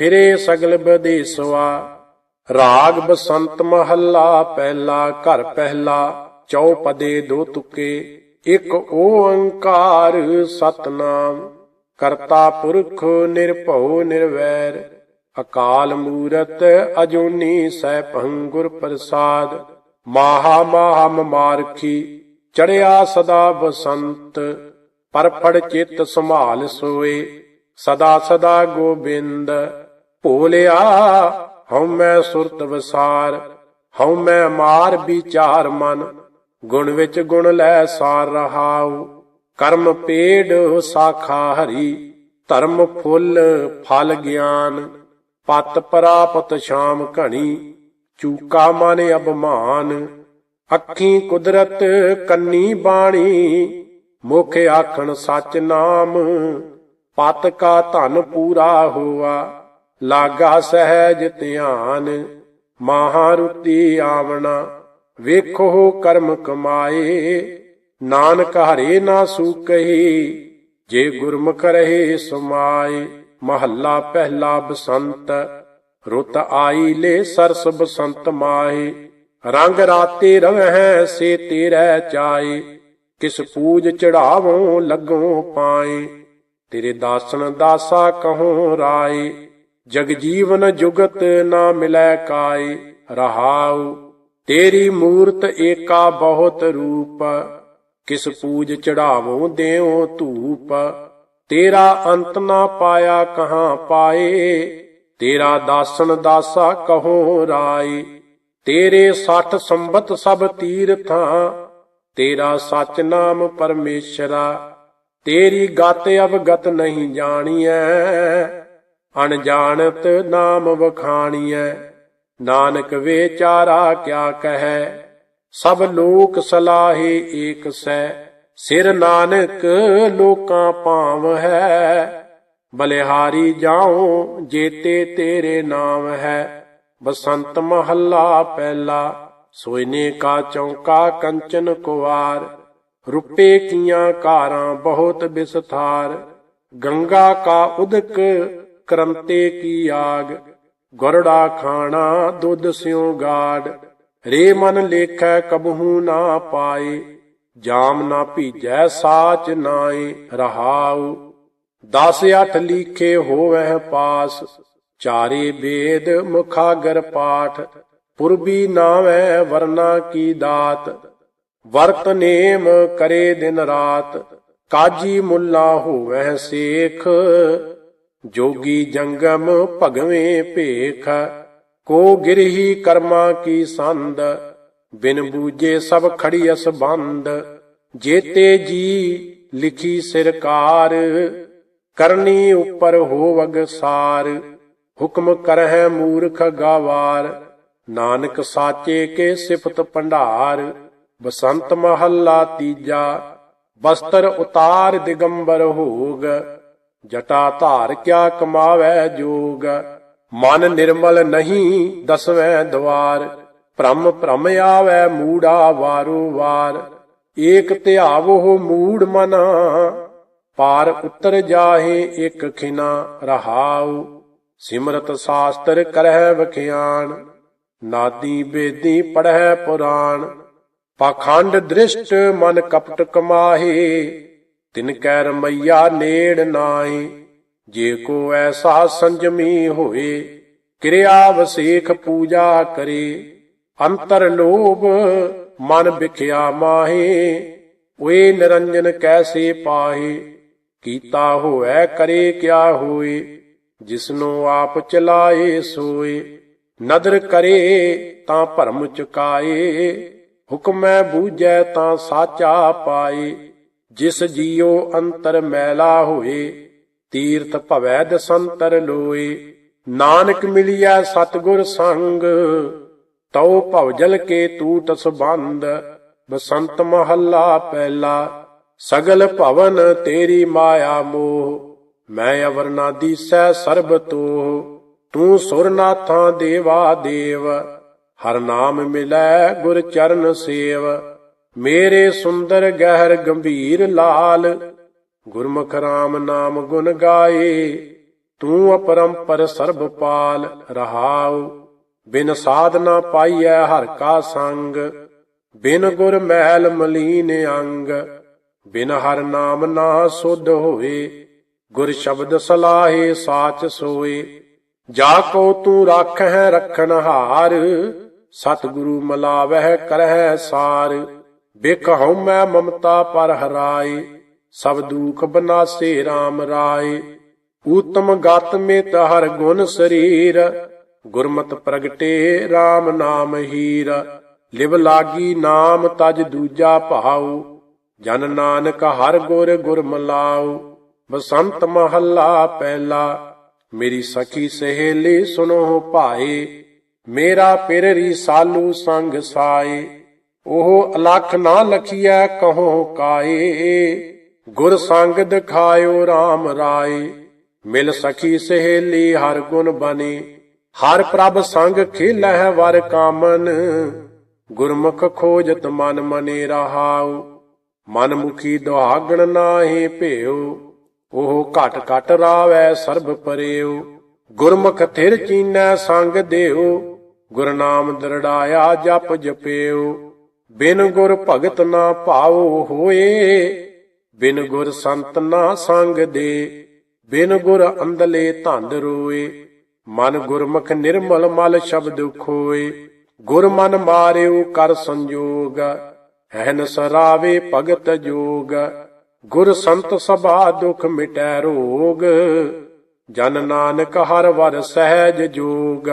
ਫਿਰੇ ਸਗਲ ਬਦੇਸਵਾ, ਰਾਗ ਬਸੰਤ ਮਹੱਲਾ ਪਹਿਲਾ, ਘਰ ਪਹਿਲਾ ਚੌਪਦੇ ਦੋ ਤੁਕੇ, ਇੱਕ ਓੰਕਾਰ ਸਤਨਾਮ, ਕਰਤਾ ਪੁਰਖ ਨਿਰਭਉ ਨਿਰਵੈਰ, ਅਕਾਲ ਮੂਰਤ ਅਜੂਨੀ ਸੈਭੰ ਗੁਰ ਪ੍ਰਸਾਦ, ਮਾਹਾ ਮਾਹਾ ਮਾਰਖੀ ਚੜਿਆ ਸਦਾ ਬਸੰਤ ਪਰਫੜ ਚਿੱਤ ਸੰਭਾਲ ਸੋਏ, ਸਦਾ ਸਦਾ ਗੋਬਿੰਦ ਭੋਲਿਆ, ਹਉ ਮੈਂ ਸੁਰਤ ਵਸਾਰ, ਹਉ ਮੈਂ ਮਾਰ ਵਿਚਾਰ ਮਨ, ਗੁਣ ਵਿੱਚ ਗੁਣ ਲੈ ਸਾਰ ਰਹਾਉ। ਕਰਮ ਪੇੜ ਸਾਖਾ ਹਰੀ, ਧਰਮ ਫੁੱਲ ਫਲ ਗਿਆਨ। ਪਤ ਪ੍ਰਾਪਤ ਸ਼ਾਮ ਘਣੀ, ਚੂਕਾ ਮਨ ਅਭਮਾਨ। ਅੱਖੀ ਕੁਦਰਤ ਕੰਨੀ ਬਾਣੀ, ਮੁਖ ਆਖਣ ਸੱਚ ਨਾਮ। ਪਤ ਕਾ ਧਨ ਪੂਰਾ ਹੋਆ ਲਾਗਾ ਸਹਿਜ ਧਿਆਨ ਮਹਾਰੁਤੀ ਆਵਣਾ, ਵੇਖੋ ਕਰਮ ਕਮਾਏ, ਨਾਨਕ ਹਰੇ ਨਾ ਸੂਕਹੀ ਜੇ ਗੁਰਮੁਖ ਰਹੇ ਸਮਾਏ, ਮਹੱਲਾ ਪਹਿਲਾ ਬਸੰਤ, ਰੁੱਤ ਆਈ ਲੈ ਸਰਸ ਬਸੰਤ ਮਾਹੇ ਰੰਗ ਰਾਤੇ ਰਵਹਿ ਸੇ ਤੇਰੇ ਚਾਏ, ਕਿਸ ਪੂਜ ਚੜਾਵੋਂ ਲੱਗੋ ਪਾਏ, ਤੇਰੇ ਦਾਸਨ ਦਾਸਾ ਕਹੋ ਰਾਏ ਜਗ ਜੀਵਨ ਜੁਗਤ ਨਾ ਮਿਲੈ ਕਾਏ ਰਹਾਉ, ਤੇਰੀ ਮੂਰਤ ਏਕਾ ਬਹੁਤ ਰੂਪ, ਕਿਸ ਪੂਜ ਚੜਾਵੋ ਦਿਓ ਧੂਪ, ਤੇਰਾ ਅੰਤ ਨਾ ਪਾਇਆ ਕਹਾਂ ਪਾਏ, ਤੇਰਾ ਦਾਸਨ ਦਾਸਾ ਕਹੋ ਰਾਏ, ਤੇਰੇ 60 ਸੰਬਤ ਸਭ ਤੀਰਥਾਂ, ਤੇਰਾ ਸਚ ਨਾਮ ਪਰਮੇਸ਼ਰਾ, ਤੇਰੀ ਗਤ ਅਵਗਤ ਨਹੀਂ ਜਾਣੀਐ ਅਣਜਾਣਤ ਨਾਮ ਵਖਾਣੀਐ, ਨਾਨਕ ਵਿਚਾਰਾ ਕਿਆ ਕਹੈ? ਸਭ ਲੋਕ ਸਲਾਹੇ ਏਕ ਸੈ, ਸਿਰ ਨਾਨਕ ਲੋਕਾਂ ਭਾਵ ਹੈ ਬਲਿਹਾਰੀ ਜਾਉ ਜੇਤੇ ਤੇਰੇ ਨਾਮ ਹੈ, ਬਸੰਤ ਮਹੱਲਾ ਪਹਿਲਾ ਸੋਇਨੇ ਕਾ ਚੌਂਕਾ ਕੰਚਨ ਕੁਵਾਰ। ਰੁਪਏ ਕੀਆਂ ਕਾਰਾਂ ਬਹੁਤ ਬਿਸਥਾਰ, ਗੰਗਾ ਕਾ ਉਦਕ ਕਰੰਤੇ ਕੀ ਆਗ? ਗਰੜਾ ਖਾਣਾ ਦੁੱਧ ਸਿਉ ਗਾੜ। ਰੇ ਮਨ ਲੇਖੈ ਕਬਹੂ ਨਾ ਪਾਏ। ਜਾਮ ਨਾ ਭੀਜੈ ਸਾਚ ਨਾਏ, ਰਹਾਉ। ਦਸ ਅਠ ਲੀਖੇ ਹੋਵਹਿ ਪਾਸ। ਚਾਰੇ ਵੇਦ ਮੁਖਾਗਰ ਪਾਠ। ਪੁਰਬੀ ਨਾਵੈ ਵਰਨਾ ਕੀ ਦਾਤ? ਵਰਤ ਨੇਮ ਕਰੇ ਦਿਨ ਰਾਤ। ਕਾਜੀ ਮੁੱਲਾ ਹੋਵੈ ਸੇਖ। ਜੋਗੀ ਜੰਗਮ ਭਗਵੇਂ ਭੇਖ, ਕੋ ਗਿਰਹੀ ਕਰਮਾ ਕੀ ਸੰਦ, ਬਿਨ ਬੂਜੇ ਸਭ ਖੜੀਅਸ ਬੰਦ, ਜੇਤੇ ਜੀ ਲਿਖੀ ਸਿਰਕਾਰ ਕਰਨੀ ਉਪਰ ਹੋਵਗ ਸਾਰ, ਹੁਕਮ ਕਰਹਿ ਮੂਰਖ ਗਾਵਾਰ, ਨਾਨਕ ਸਾਚੇ ਕੇ ਸਿਫਤ ਭੰਡਾਰ, ਬਸੰਤ ਮਹੱਲਾ ਤੀਜਾ, ਬਸਤਰ ਉਤਾਰ ਦਿਗੰਬਰ ਹੋਗ ਜਟਾ ਧਾਰ ਕਿਆ ਕਮਾਵੈ ਜੋਗ। ਮਨ ਨਿਰਮਲ ਨਹੀਂ ਦਸਵੇਂ ਦਵਾਰ। ਭ੍ਰਮ ਭ੍ਰਮ ਆਵੈ ਮੂੜਾ ਵਾਰੋ ਵਾਰ। ਏਕ ਧਿਆਵੋ ਮੂੜ ਮਨਾ। ਪਾਰ ਉਤਰ ਜਾਹੇ ਇਕ ਖਿਨਾ ਰਹਾਉ। ਸਿਮਰਤ ਸਾਸਤਰ ਕਰਹਿ ਵਖਿਆਣ। ਨਾਦੀ ਬੇਦੀ ਪੜਹਿ ਪੁਰਾਣ। ਪਾਖੰਡ ਦ੍ਰਿਸ਼ਟ ਮਨ ਕਪਟ ਕਮਾਹੇ। ਤਿਨ ਕੈ ਰਮਈਆ ਨੇੜ ਨਾਏ ਜੇ ਕੋ ਐਸਾ ਸੰਜਮੀ ਹੋਏ, ਕਿਰਿਆ ਵਸੇਖ ਪੂਜਾ ਕਰੇ। ਅੰਤਰ ਲੋਭ ਮਨ ਵਿਖਿਆ ਮਾਹੇ, ਓਏ ਨਿਰੰਜਨ ਕੈਸੇ ਪਾਹੇ, ਕੀਤਾ ਹੋਐ ਕਰੇ ਕਿਆ ਹੋਏ, ਜਿਸਨੂੰ ਆਪ ਚਲਾਏ ਸੋਏ। ਨਦਰ ਕਰੇ ਤਾਂ ਭਰਮ ਚੁਕਾਏ, ਹੁਕਮੈ ਬੂਝੈ ਤਾਂ ਸਾਚਾ ਪਾਏ। ਜਿਸ ਜੀਉ ਅੰਤਰ ਮੈਲਾ ਹੋਏ, ਤੀਰਥ ਭਵੈ ਦਸੰਤਰ ਲੋਏ। ਨਾਨਕ ਮਿਲਿਆ ਸਤਗੁਰ ਸੰਗ, ਤਉ ਭਵਜਲ ਕੇ ਟੂਟ ਸਬੰਧ। ਬਸੰਤ ਮਹੱਲਾ ਪਹਿਲਾ, ਸਗਲ ਭਵਨ ਤੇਰੀ ਮਾਇਆ ਮੋਹ। ਮੈਂ ਅਵਰਨਾ ਦੀਸੈ ਸਰਬ ਤੋਹ, ਤੂੰ ਸੁਰਨਾਥਾਂ ਦੇਵਾ ਦੇਵ। ਹਰ ਨਾਮ ਮਿਲੈ ਗੁਰ ਚਰਨ ਸੇਵ। ਮੇਰੇ ਸੁੰਦਰ ਗਹਿਰ ਗੰਭੀਰ ਲਾਲ, ਗੁਰਮੁਖ RAM ਨਾਮ ਗੁਣ ਗਾਏ, ਤੂੰ ਅਪਰੰਪਰ ਸਰਬ ਪਾਲ ਰਹਾਉ, ਬਿਨ ਸਾਧਨਾ ਪਾਈਐ ਹਰ ਕਾ ਸੰਗ, ਬਿਨ ਗੁਰ ਮਹਿਲ ਮਲੀਨ ਅੰਗ, ਬਿਨ ਹਰ ਨਾਮ ਨਾ ਸੁਧ ਹੋਏ, ਗੁਰ ਸ਼ਬਦ ਸਲਾਹੇ ਸਾਚ ਸੋਏ, ਜਾ ਕੋ ਤੂੰ ਰੱਖ ਹੈ ਰਖਣ ਹਾਰ, ਸਤਿਗੁਰੂ ਮਲਾਵਹਿ ਕਰਹਿ ਸਾਰ ਬਿਕ ਹਉ ਮਮਤਾ ਪਰ ਹਰਾਏ, ਸਭ ਦੁਖ ਬਨਾਸੇ RAM ਰਾਏ। ਊਤਮ ਗਤ ਮੇਤ ਹਰ ਗੁਣ ਸਰੀਰ, ਗੁਰਮਤਿ ਪ੍ਰਗਟੇ RAM ਨਾਮ ਹੀਰ। ਲਿਵ ਲਾਗੀ ਨਾਮ ਤਜ ਦੂਜਾ ਭਾਉ, ਜਨ ਨਾਨਕ ਹਰ ਗੁਰ ਗੁਰ ਮਲਾਉ ਬਸੰਤ ਮਹੱਲਾ ਪਹਿਲਾ, ਮੇਰੀ ਸਖੀ ਸਹੇਲੀ ਸੁਨੋ ਭਾਏ। ਮੇਰਾ ਪਿਰ ਸਾਲੂ ਸੰਗ ਸਾਏ। ਉਹ ਅਲਖ ਨਾ ਲਖੀਐ ਕਹੋ ਕਾਏ। ਗੁਰ ਸੰਗ ਦਿਖਾਇਓ RAM ਰਾਏ। ਮਿਲ ਸਖੀ ਸਹੇਲੀ ਹਰ ਗੁਣ ਬਨੇ ਹਰ ਪ੍ਰਭ ਸੰਗ ਖੇਲਹਿ ਵਰ ਕਾਮਨ। ਗੁਰਮੁਖ ਖੋਜਤ ਮਨ ਮਨੇ ਰਹਾਉ। ਮਨ ਮੁਖੀ ਦੁਹਾਗਣ ਨਾਹੀ ਭੇਉ। ਉਹ ਘਟ ਘਟ ਰਾਵੈ ਸਰਬ ਪਰਿਓ ਗੁਰਮੁਖ ਥਿਰ ਚੀਨੈ ਸੰਗ ਦੇਉ। ਗੁਰਨਾਮ ਦਰੜਾਇਆ ਜਪ ਜਪਿਉ। ਬਿਨ ਗੁਰ ਭਗਤ ਨਾ ਭਾਉ ਹੋਏ, ਬਿਨ ਗੁਰ ਸੰਤ ਨਾ ਸੰਗ ਦੇ ਬਿਨ ਗੁਰ ਅੰਦਲੇ ਧੰਦ ਰੋਏ। ਮਨ ਗੁਰਮੁਖ ਨਿਰਮਲ ਮਲ ਸ਼ਬਦ ਖੋਏ। ਗੁਰ ਮਨ ਮਾਰਿਓ ਕਰ ਸੰਜੋਗ, ਹੈਨ ਸਰਾਵੇ ਭਗਤ ਜੋਗ। ਗੁਰ ਸੰਤ ਸਭਾ ਦੁਖ ਮਿਟੈ ਰੋਗ, ਜਨ ਨਾਨਕ ਹਰ ਵਰ ਸਹਿਜ ਜੋਗ।